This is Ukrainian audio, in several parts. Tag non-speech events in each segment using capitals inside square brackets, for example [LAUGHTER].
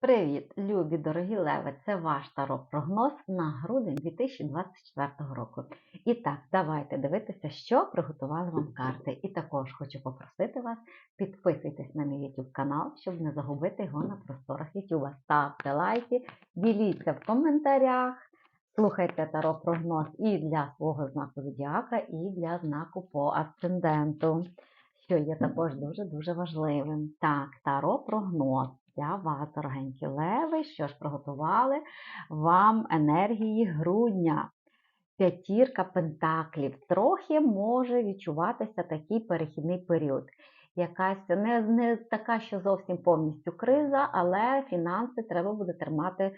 Привіт, любі дорогі леви! Це ваш таро-прогноз на грудень 2024 року. І так, давайте дивитися, що приготували вам карти. І також хочу попросити вас, підписуйтесь на мій YouTube канал, щоб не загубити його на просторах YouTube. Ставте лайки, діліться в коментарях, слухайте таро-прогноз і для свого знаку зодіака, і для знаку по асценденту, що є також дуже-дуже важливим. Так, таро-прогноз для вас, дорогенькі леви, що ж приготували вам енергії грудня. П'ятірка пентаклів. Трохи може відчуватися такий перехідний період. Якась не, не така, що зовсім повністю криза, але фінанси треба буде тримати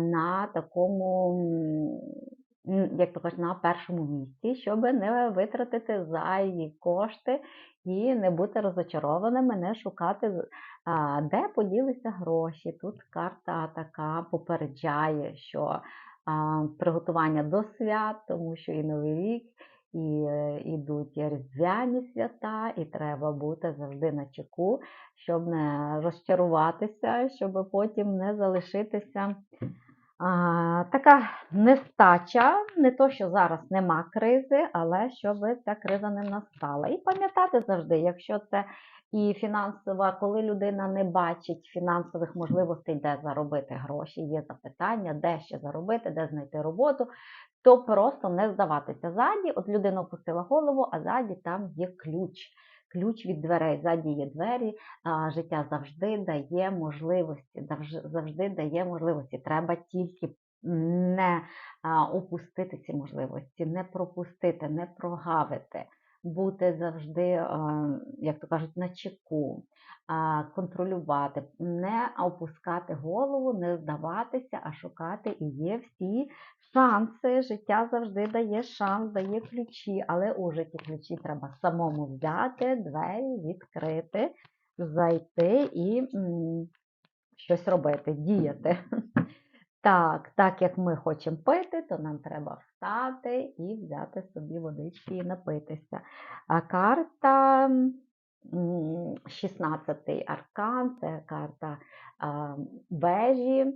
на такому, як то кажуть, на першому місці, щоб не витратити зайві кошти і не бути розочарованими, не шукати, де поділися гроші. Тут карта така попереджає, що приготування до свят, тому що і Новий рік, і е, ідуть і різдвяні свята, і треба бути завжди на чеку, щоб не розчаруватися, щоб потім не залишитися. Така нестача, не то, що зараз нема кризи, але щоб ця криза не настала. І пам'ятати завжди, якщо це і фінансова, коли людина не бачить фінансових можливостей, де заробити гроші, є запитання, де ще заробити, де знайти роботу, то просто не здаватися ззаді. От людина опустила голову, а ззаді там є ключ. Ключ від дверей, задні є двері, життя завжди дає можливості, завжди дає можливості. Треба тільки не опустити ці можливості, не пропустити, не прогавити, бути завжди, як то кажуть, на чеку, контролювати, не опускати голову, не здаватися, а шукати і є всі шанси. Життя завжди дає шанс, дає ключі, але уже ті ключі треба самому взяти, двері відкрити, зайти і щось робити, діяти. [LAUGHS] Так, так як ми хочемо пити, то нам треба встати і взяти собі водички і напитися. А карта м, 16-й аркан, це карта вежі,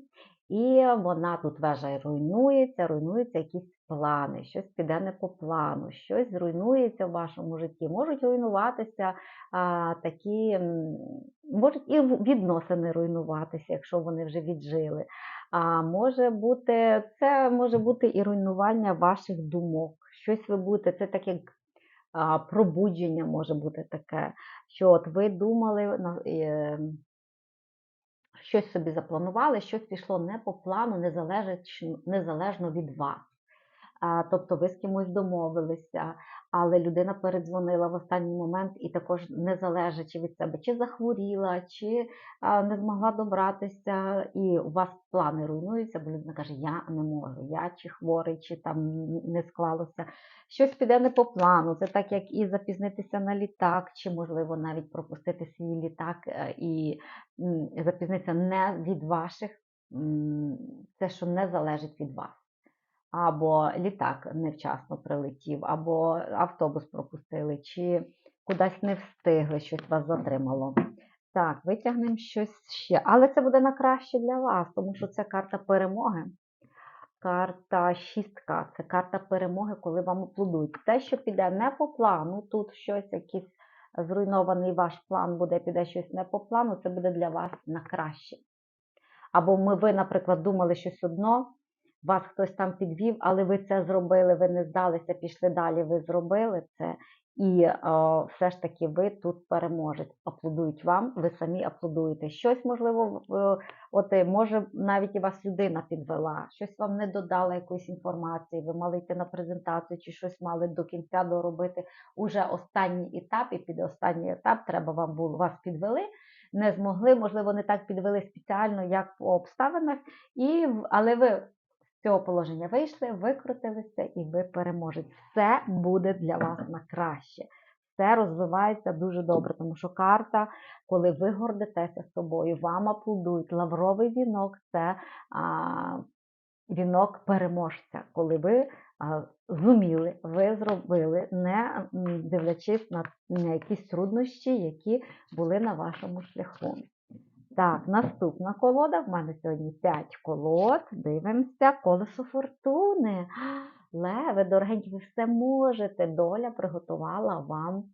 і вона тут вежа руйнується, руйнуються якісь плани, щось піде не по плану, щось зруйнується в вашому житті. Можуть руйнуватися а, такі, можуть і відносини руйнуватися, якщо вони вже віджили. А може бути, це може бути і руйнування ваших думок. Щось ви будете, це таке пробудження може бути таке, що от ви думали, на- е, щось собі запланували, щось пішло не по плану, незалежно, від вас. Тобто ви з кимось домовилися, але людина передзвонила в останній момент і також не залежачи від себе, чи захворіла, чи не змогла добратися, і у вас плани руйнуються, бо людина каже, я не можу, я чи хворий, чи там не склалося. Щось піде не по плану. Це так, як і запізнитися на літак, чи можливо навіть пропустити свій літак е, і запізнитися не від ваших, це що не залежить від вас або літак невчасно прилетів, або автобус пропустили, чи кудись не встигли, щось вас затримало. Так, витягнемо щось ще. Але це буде на краще для вас, тому що це карта перемоги. Карта шістка це карта перемоги, коли вам аплодують. Те, що піде не по плану, тут щось, якийсь зруйнований ваш план буде, піде щось не по плану, це буде для вас на краще. Або ми, ви, наприклад, думали щось одно, вас хтось там підвів, але ви це зробили, ви не здалися, пішли далі, ви зробили це. І е, все ж таки ви тут переможете. Аплодують вам, ви самі аплодуєте. Щось, можливо, в- от е, може навіть і вас людина підвела, щось вам не додала якоїсь інформації, ви мали йти на презентацію чи щось мали до кінця доробити. Уже останній етап, і під останній етап треба вам було вас підвели. Не змогли, можливо, не так підвели спеціально, як по обставинах, і, але ви цього положення вийшли, викрутилися і ви переможете. Все буде для вас на краще. Все розвивається дуже добре, тому що карта, коли ви гордитеся собою, вам аплодують. Лавровий вінок це а, вінок переможця, коли ви а, зуміли, ви зробили, не дивлячись на, на якісь труднощі, які були на вашому шляху. Так, наступна колода. В мене сьогодні 5 колод. Дивимося, колесо фортуни. Леви, дорогенькі, ви все можете. Доля приготувала вам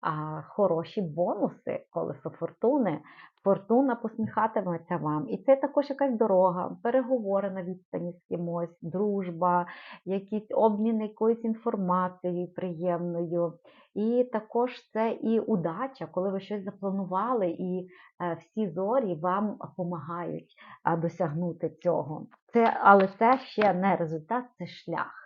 а, хороші бонуси колесо фортуни. Фортуна посміхатиметься вам. І це також якась дорога, переговори на відстані з кимось, дружба, якісь обмін якоюсь інформацією приємною. І також це і удача, коли ви щось запланували, і е, всі зорі вам допомагають досягнути цього. Це, Але це ще не результат, це шлях.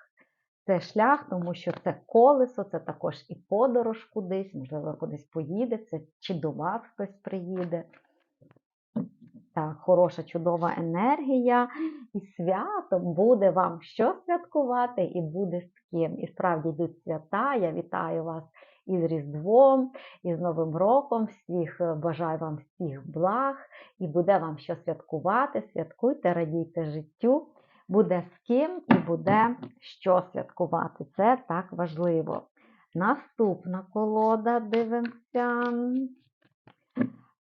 Це шлях, тому що це колесо, це також і подорож кудись, можливо, кудись поїде, це чи до вас хтось приїде. Так, хороша, чудова енергія. І святом буде вам що святкувати, і буде з ким. І справді йдуть свята. Я вітаю вас із Різдвом, і з Новим роком. Всіх е, бажаю вам всіх благ, і буде вам що святкувати. Святкуйте, радійте життю. Буде з ким і буде що святкувати. Це так важливо. Наступна колода, дивимося.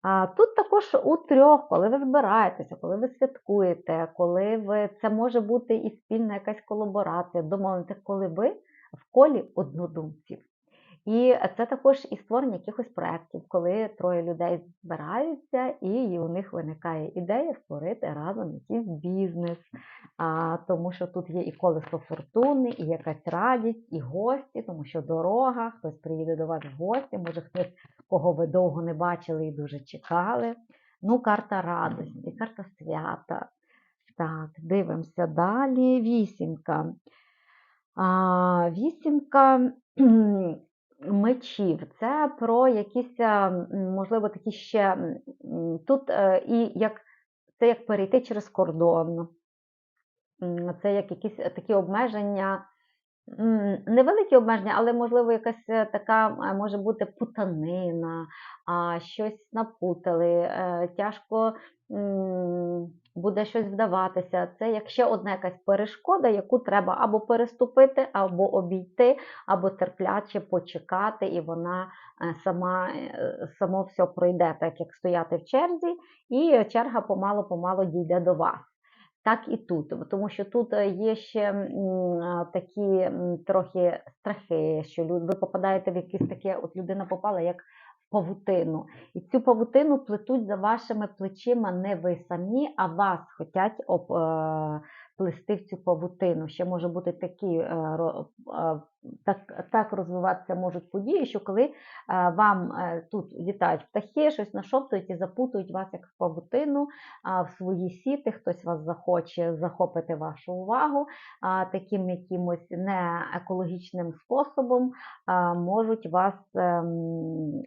А Тут також у трьох, коли ви збираєтеся, коли ви святкуєте, коли ви це може бути і спільна якась колаборація, домовитися, коли ви в колі однодумців. І це також і створення якихось проєктів, коли троє людей збираються, і у них виникає ідея створити разом якийсь бізнес, а, тому що тут є і колесо фортуни, і якась радість, і гості, тому що дорога, хтось приїде до вас в гості, може хтось, кого ви довго не бачили і дуже чекали. Ну, карта радості, карта свята. Так, дивимося далі. Вісімка. А, Вісімка [CLEARS THROAT] мечів. Це про якісь, е, можливо, такі ще тут е, і як це як перейти через кордон, це як якісь такі обмеження. Невеликі обмеження, але, можливо, якась е, така може бути путанина, щось напутали, тяжко буде щось вдаватися. Це як ще одна якась перешкода, яку треба або переступити, або обійти, або терпляче почекати, і вона е, сама е, само все пройде, так як стояти в черзі, і черга помало-помало дійде до вас. Так і тут, тому що тут е, є ще такі трохи страхи, що ви попадаєте в якесь таке, от людина попала як павутину. І цю павутину плетуть за вашими плечима не ви самі, а вас хочуть об, е, плести в цю павутину. Ще може бути такі, е, е, так так розвиватися можуть події, що коли е, вам тут літають птахи, щось нашоптують і запутують вас як в павутину в свої сіти, хтось вас захоче захопити вашу увагу, таким якимось неекологічним способом можуть вас ем,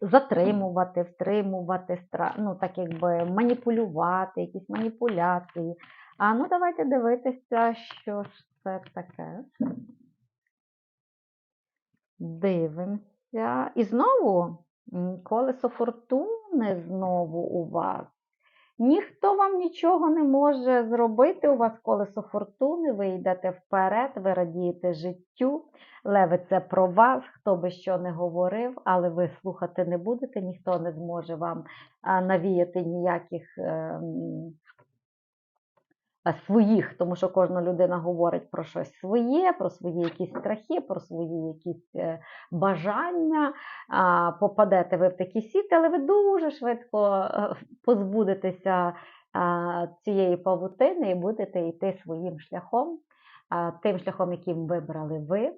затримувати, втримувати, ну, так якби маніпулювати, якісь маніпуляції. А ну давайте дивитися, що ж це таке. Дивимося. І знову колесо фортуни знову у вас. Ніхто вам нічого не може зробити. У вас колесо фортуни, ви йдете вперед, ви радієте життю. Леви, це про вас, хто би що не говорив, але ви слухати не будете, ніхто не зможе вам навіяти ніяких ем, своїх, тому що кожна людина говорить про щось своє, про свої якісь страхи, про свої якісь е, бажання. Попадете ви в такі сіти, але ви дуже швидко е, позбудетеся цієї павутини і будете йти своїм шляхом, тим шляхом, яким вибрали ви.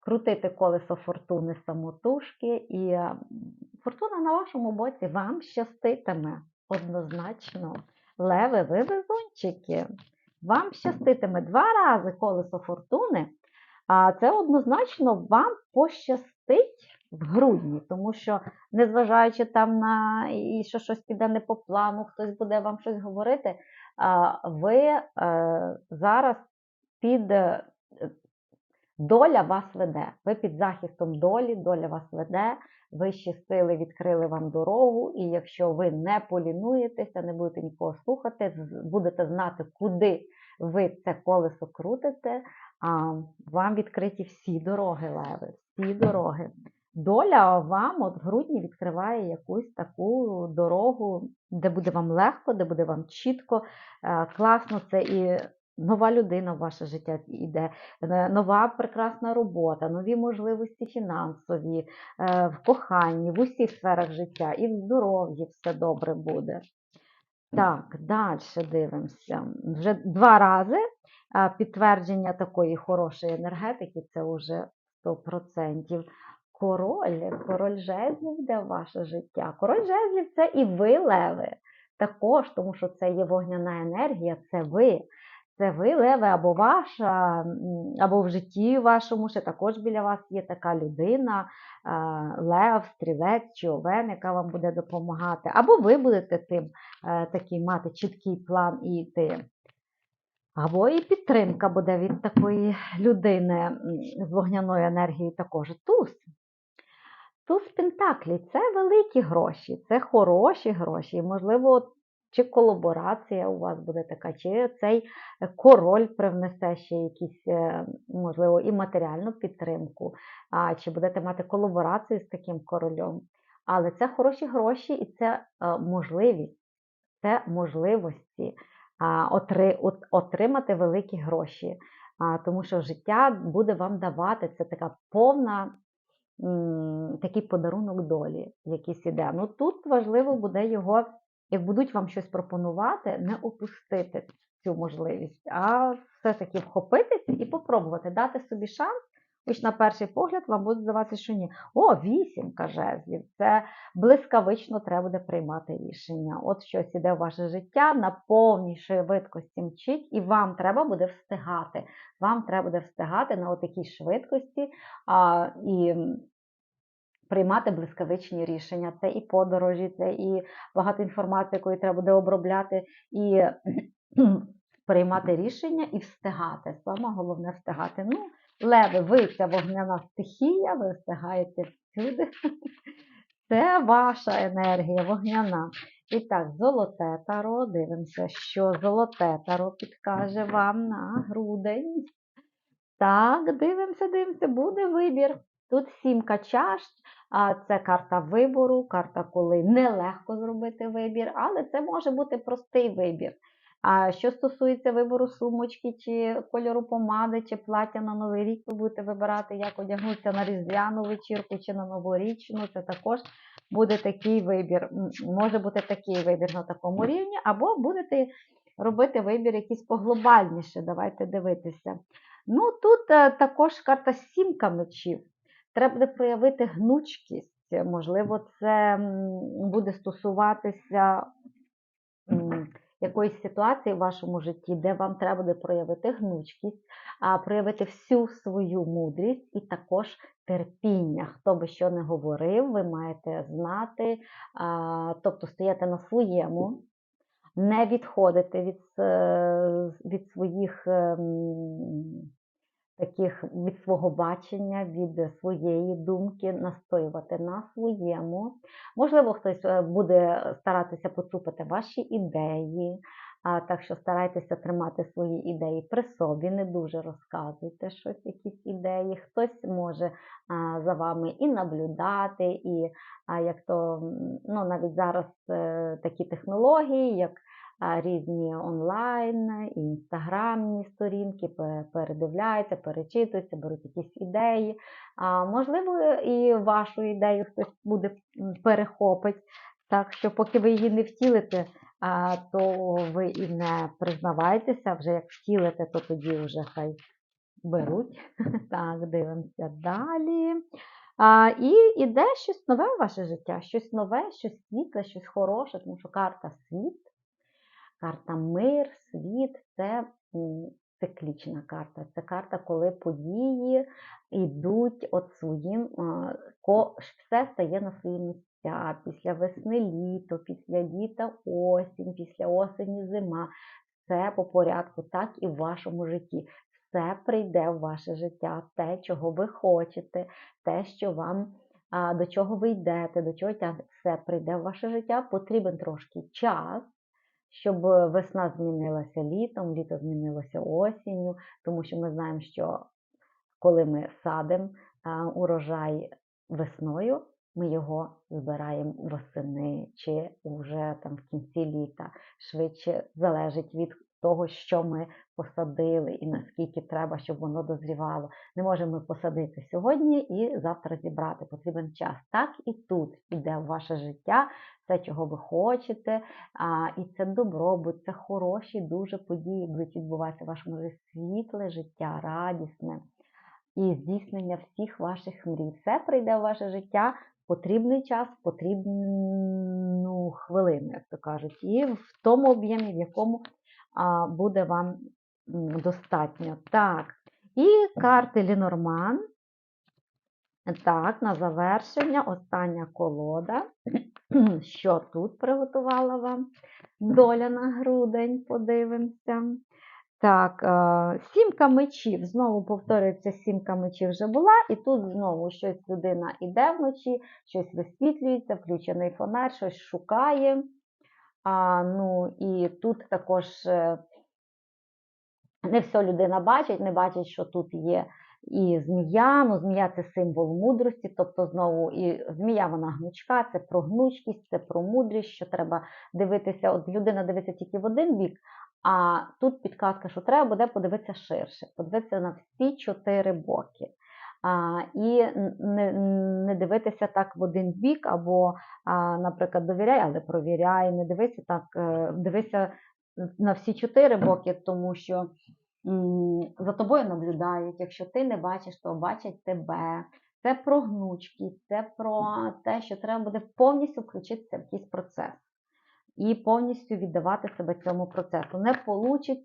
Крутити колесо фортуни самотужки, і фортуна на вашому боці вам щаститиме однозначно. Леви, ви везунчики. Вам щаститиме два рази колесо фортуни, а це однозначно вам пощастить в грудні, тому що, незважаючи там на і що щось піде не по плану, хтось буде вам щось говорити, ви е, зараз під е, доля вас веде. Ви під захистом долі, доля вас веде. Вищі сили відкрили вам дорогу, і якщо ви не полінуєтеся, не будете нікого слухати, будете знати, куди ви це колесо крутите, а вам відкриті всі дороги, леви, всі дороги. доля вам от в грудні відкриває якусь таку дорогу, де буде вам легко, де буде вам чітко, е, класно. Це і нова людина в ваше життя йде, е, нова прекрасна робота, нові можливості фінансові, е, в коханні, в усіх сферах життя, і в здоров'ї все добре буде. Так, далі дивимося. Вже два рази підтвердження такої хорошої енергетики це вже 100%. Король, король жезлів в ваше життя. Король жезлів це і ви, леви. Також, тому що це є вогняна енергія, це ви. Це ви, леви, або ваша, або в житті вашому ще також біля вас є така людина, лев, стрілець чи овен, яка вам буде допомагати. Або ви будете тим е, такий мати чіткий план і йти. Або і підтримка буде від такої людини з вогняною енергією також. Туз. Туз Пентаклі це великі гроші, це хороші гроші. І, можливо, чи колаборація у вас буде така, чи цей король привнесе ще якісь, е, можливо, і матеріальну підтримку, а, чи будете мати колаборацію з таким королем. Але це хороші гроші і це е, можливість, це можливості отримати великі гроші. Тому що життя буде вам давати це така повна такий подарунок долі, якийсь іде. Ну тут важливо буде його, як будуть вам щось пропонувати, не опустити цю можливість, а все-таки вхопитися і попробувати дати собі шанс. Хоч на перший погляд вам буде здаватися, що ні. О, вісімка жезлів. Це блискавично треба буде приймати рішення. От щось іде в ваше життя на повній швидкості мчить, і вам треба буде встигати. Вам треба буде встигати на отакій швидкості а, і приймати блискавичні рішення. Це і подорожі, це і багато інформації, якої треба буде обробляти, і [CLEARS THROAT] приймати рішення і встигати. Саме головне встигати. Ну, леви, ви ця вогняна стихія, ви встигаєте всюди. [LAUGHS] Це ваша енергія вогняна. І так, золоте таро, дивимося, що золоте таро підкаже вам на грудень. Так, дивимося, дивимося, буде вибір. Тут сімка чаш, це карта вибору, карта, коли нелегко зробити вибір, але це може бути простий вибір. А що стосується вибору сумочки, чи кольору помади, чи плаття на новий рік, ви будете вибирати, як одягнутися на різдвяну вечірку чи на новорічну, це також буде такий вибір. Може бути такий вибір на такому рівні, або будете робити вибір якийсь поглобальніше. Давайте дивитися. Ну, тут е, також карта сімка мечів. Треба буде проявити гнучкість. Можливо, це буде стосуватися якоїсь ситуації в вашому житті, де вам треба буде проявити гнучкість, а проявити всю свою мудрість і також терпіння. Хто би що не говорив, ви маєте знати, тобто стояти на своєму, не відходити від, від своїх. Таких від свого бачення, від своєї думки, настоювати на своєму. Можливо, хтось е, буде старатися поцупити ваші ідеї, а, так що старайтеся тримати свої ідеї при собі, не дуже розказуйте щось, якісь ідеї. Хтось може а, за вами і наблюдати, і а, як то ну, навіть зараз е, такі технології, як різні онлайн, інстаграмні сторінки, передивляються, перечитуються, беруть якісь ідеї. Можливо, і вашу ідею хтось буде перехопить. Так що, поки ви її не втілите, то ви і не признавайтеся, вже як втілите, то тоді вже хай беруть. [LAUGHS] Так, дивимося далі. А, і іде щось нове в ваше життя, щось нове, щось світле, щось хороше, тому що карта світ, карта мир, світ це циклічна карта. Це карта, коли події йдуть от своїм, все стає на свої місця. Після весни літо, після літа осінь, після осені зима. Все по порядку, так і в вашому житті. Все прийде в ваше життя, те, чого ви хочете, те, що вам до чого ви йдете, до чого тягнете, все прийде в ваше життя. Потрібен трошки час, щоб весна змінилася літом, літо змінилося осінню, тому що ми знаємо, що коли ми садимо урожай весною ми його збираємо восени чи вже там в кінці літа. Швидше залежить від того, що ми посадили і наскільки треба, щоб воно дозрівало. Не можемо посадити сьогодні і завтра зібрати. Потрібен час. Так і тут іде в ваше життя, все, чого ви хочете, а, і це добробут, це хороші дуже події будуть відбуватися в вашому світле життя, радісне і здійснення всіх ваших мрій. Все прийде в ваше життя в потрібний час, в потрібну хвилину, як то кажуть, і в тому об'ємі, в якому а, буде вам достатньо. Так, і карти Лінорман. Так, на завершення остання колода. [CLEARS THROAT] Що тут приготувала вам доля на грудень? Подивимося. Так, е, сімка мечів. Знову повторюється, сімка мечів вже була, і тут знову щось людина іде вночі, щось висвітлюється, включений фонарь, щось шукає. А, ну, І тут також е, не все людина бачить, не бачить, що тут є і змія. Ну, змія це символ мудрості, тобто знову і змія вона гнучка, це про гнучкість, це про мудрість, що треба дивитися. От людина дивиться тільки в один бік, а тут підказка, що треба буде подивитися ширше, подивитися на всі чотири боки. А, І не не дивитися так в один бік, або, а, наприклад, довіряй, але провіряй, не дивися так, е, дивися на всі чотири боки, тому що за тобою наблюдають. Якщо ти не бачиш, то бачать тебе. Це про гнучкість, це про те, що треба буде повністю включитися в якийсь процес і повністю віддавати себе цьому процесу. Не вийде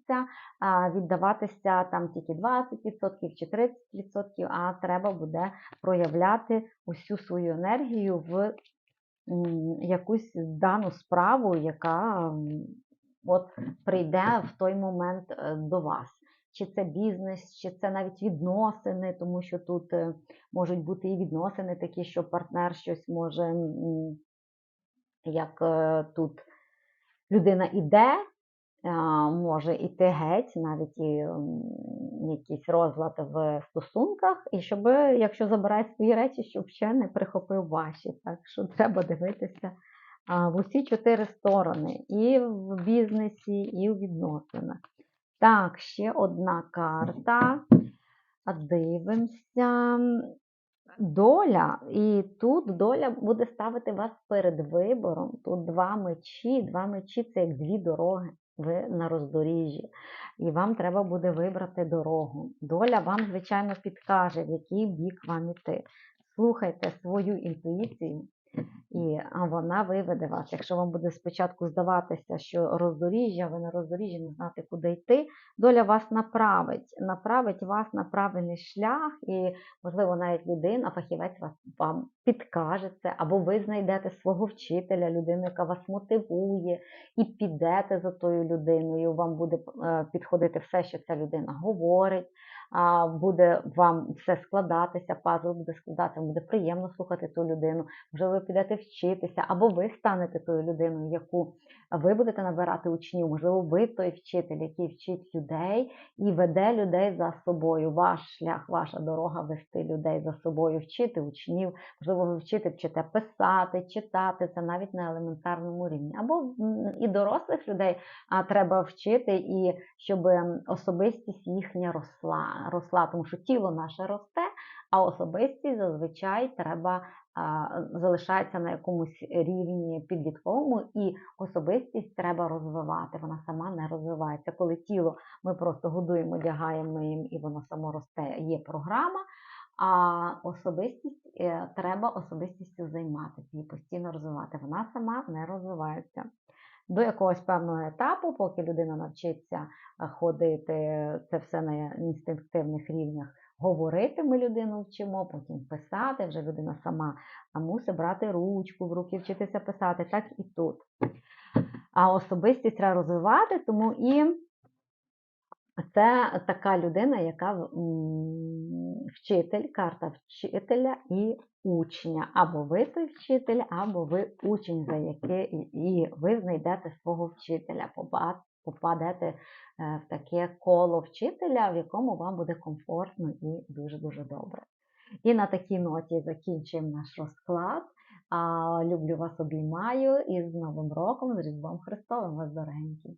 віддаватися там тільки 20% чи 30%, а треба буде проявляти усю свою енергію в якусь дану справу, яка от прийде в той момент е, до вас. Чи це бізнес, чи це навіть відносини, тому що тут е, можуть бути і відносини такі, що партнер щось може, як е, тут людина іде, може іти геть, навіть і якийсь розлад в стосунках, і щоб, якщо забирає свої речі, щоб ще не прихопив ваші. Так що [LAUGHS] треба дивитися в усі чотири сторони: і в бізнесі, і в відносинах. Так, ще одна карта. Дивимося доля, і тут доля буде ставити вас перед вибором. Тут два мечі, два мечі це як дві дороги. Ви на роздоріжжі, і вам треба буде вибрати дорогу. Доля вам, звичайно, підкаже, в який бік вам іти. Слухайте свою інтуїцію, і вона виведе вас. Якщо вам буде спочатку здаватися, що роздоріжжя, ви на роздоріжжі не знати, куди йти, доля вас направить, направить вас на правильний шлях, і, можливо, навіть людина, фахівець вас вам підкаже це, або ви знайдете свого вчителя, людину, яка вас мотивує, і підете за тою людиною. Вам буде е, підходити все, що ця людина говорить буде вам все складатися, пазл буде складатися, буде приємно слухати ту людину. Вже ви підете вчитися, або ви станете тою людиною, яку ви будете набирати учнів. Можливо, ви той вчитель, який вчить людей і веде людей за собою. Ваш шлях, ваша дорога вести людей за собою, вчити учнів. Можливо, ви вчите вчите писати, читати це навіть на елементарному рівні. Або і дорослих людей треба вчити, і щоб особистість їхня росла росла, тому що тіло наше росте, а особистість зазвичай треба залишається на якомусь рівні підлітковому, і особистість треба розвивати. Вона сама не розвивається. Коли тіло ми просто годуємо, одягаємо їм, і воно само росте, є програма. А особистість е, треба особистістю займатися, її постійно розвивати. Вона сама не розвивається до якогось певного етапу, поки людина навчиться е, ходити, це все на інстинктивних рівнях. Говорити ми людину вчимо, потім писати, вже людина сама а мусить брати ручку в руки, вчитися писати, так і тут. А особистість треба розвивати, тому і це така людина, яка вчитель, карта вчителя і учня. Або ви той вчитель, або ви учень, за яке і ви знайдете свого вчителя, попадете е, в таке коло вчителя, в якому вам буде комфортно і дуже-дуже добре. І на такій ноті закінчуємо наш розклад. Люблю вас, обіймаю і з Новим роком, з Різдвом Христовим вас дорогенькі.